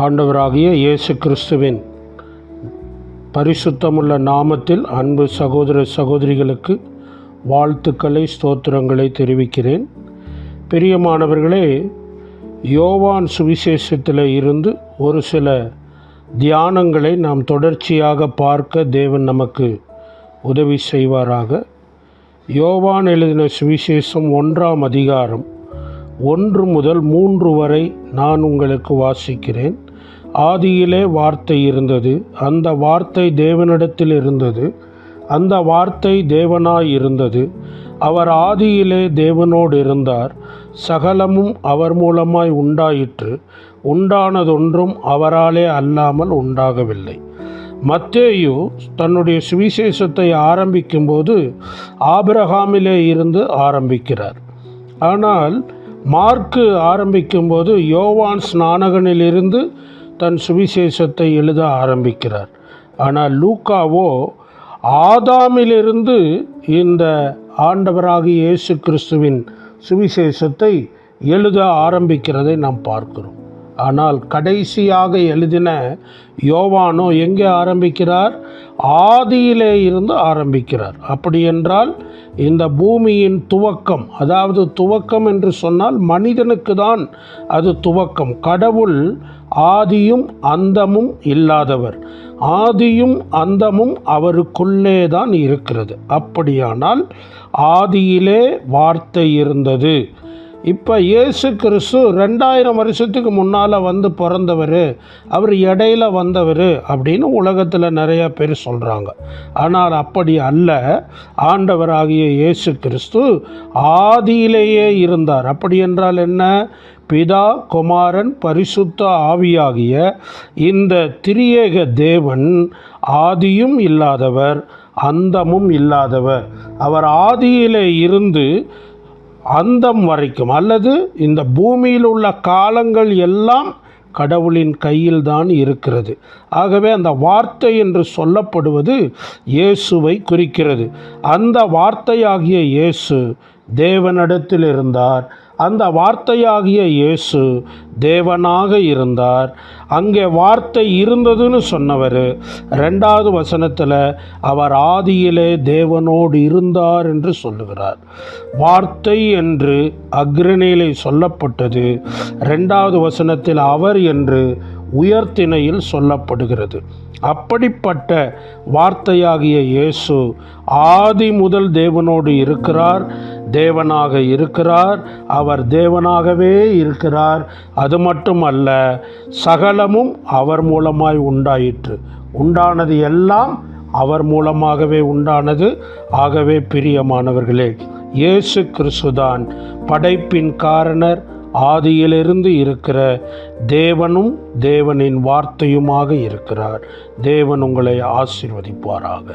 ஆண்டவராகிய இயேசு கிறிஸ்துவின் பரிசுத்தமுள்ள நாமத்தில் அன்பு சகோதர சகோதரிகளுக்கு வாழ்த்துக்களை ஸ்தோத்திரங்களை தெரிவிக்கிறேன். பிரியமானவர்களே யோவான் சுவிசேஷத்தில் இருந்து ஒரு சில தியானங்களை நாம் தொடர்ச்சியாக பார்க்க தேவன் நமக்கு உதவி செய்வாராக. யோவான் எழுதின சுவிசேஷம் ஒன்றாம் அதிகாரம் ஒன்று முதல் மூன்று வரை நான் உங்களுக்கு வாசிக்கிறேன். ஆதியிலே வார்த்தை இருந்தது. அந்த வார்த்தை தேவனிடத்தில் இருந்தது. அந்த வார்த்தை தேவனாய் இருந்தது. அவர் ஆதியிலே தேவனோடு இருந்தார். சகலமும் அவர் மூலமாய் உண்டாயிற்று. உண்டானதொன்றும் அவராலே அல்லாமல் உண்டாகவில்லை. மத்தேயு தன்னுடைய சுவிசேஷத்தை ஆரம்பிக்கும்போது ஆபிரகாமிலே இருந்து ஆரம்பிக்கிறார். ஆனால் மார்க்கு ஆரம்பிக்கும்போது யோவான் ஸ்நானகனிலிருந்து தன் சுவிசேஷத்தை எழுத ஆரம்பிக்கிறார். ஆனால் லூக்காவோ ஆதாமிலிருந்து இந்த ஆண்டவராகிய இயேசு கிறிஸ்துவின் சுவிசேஷத்தை எழுத ஆரம்பிக்கிறதை நாம் பார்க்கிறோம். ஆனால் கடைசியாக எழுதின யோவானோ எங்கே ஆரம்பிக்கிறார்? ஆதியிலே இருந்து ஆரம்பிக்கிறார். அப்படி என்றால் இந்த பூமியின் துவக்கம் அதாவது துவக்கம் என்று சொன்னால் மனிதனுக்கு தான் அது துவக்கம். கடவுள் ஆதியும் அந்தமும் இல்லாதவர். ஆதியும் அந்தமும் அவருக்குள்ளே தான் இருக்கிறது. அப்படியானால் ஆதியிலே வார்த்தை இருந்தது. இப்போ இயேசு கிறிஸ்து ரெண்டாயிரம் வருஷத்துக்கு முன்னால் வந்து பிறந்தவர் அவர் இடையில வந்தவர் அப்படின்னு உலகத்தில் நிறைய பேர் சொல்கிறாங்க ஆனால் அப்படி அல்ல. ஆண்டவராகிய இயேசு கிறிஸ்து ஆதியிலேயே இருந்தார். அப்படி என்றால் என்ன? பிதா குமாரன் பரிசுத்த ஆவியாகிய இந்த திரியேக தேவன் ஆதியும் இல்லாதவர் அந்தமும் இல்லாதவர். அவர் ஆதியிலே இருந்து அந்தம் வரைக்கும் அல்லது இந்த பூமியில் உள்ள காலங்கள் எல்லாம் கடவுளின் கையில் தான் இருக்கிறது. ஆகவே அந்த வார்த்தை என்று சொல்லப்படுவது இயேசுவை குறிக்கிறது. அந்த வார்த்தையாகிய இயேசு தேவனிடத்தில் இருந்தார். அந்த வார்த்தையாகிய இயேசு தேவனாக இருந்தார். அங்கே வார்த்தை இருந்ததுன்னு சொன்னவர். ரெண்டாவது வசனத்தில் அவர் ஆதியிலே தேவனோடு இருந்தார் என்று சொல்லுகிறார். வார்த்தை என்று அக்ரணியிலே சொல்லப்பட்டது. ரெண்டாவது வசனத்தில் அவர் என்று உயர்த்திணையில் சொல்லப்படுகிறது. அப்படிப்பட்ட வார்த்தையாகிய இயேசு ஆதி முதல் தேவனோடு இருக்கிறார். தேவனாக இருக்கிறார் அவர் தேவனாகவே இருக்கிறார். அது மட்டுமல்ல சகலமும் அவர் மூலமாய் உண்டாயிற்று. உண்டானது எல்லாம் அவர் மூலமாகவே உண்டானது. ஆகவே பிரியமானவர்களே இயேசு கிறிஸ்துதான் படைப்பின் காரணர் ஆதியிலிருந்து இருக்கிற தேவனும் தேவனின் வார்த்தையுமாக இருக்கிறார். தேவன் உங்களை ஆசிர்வதிப்பாராக.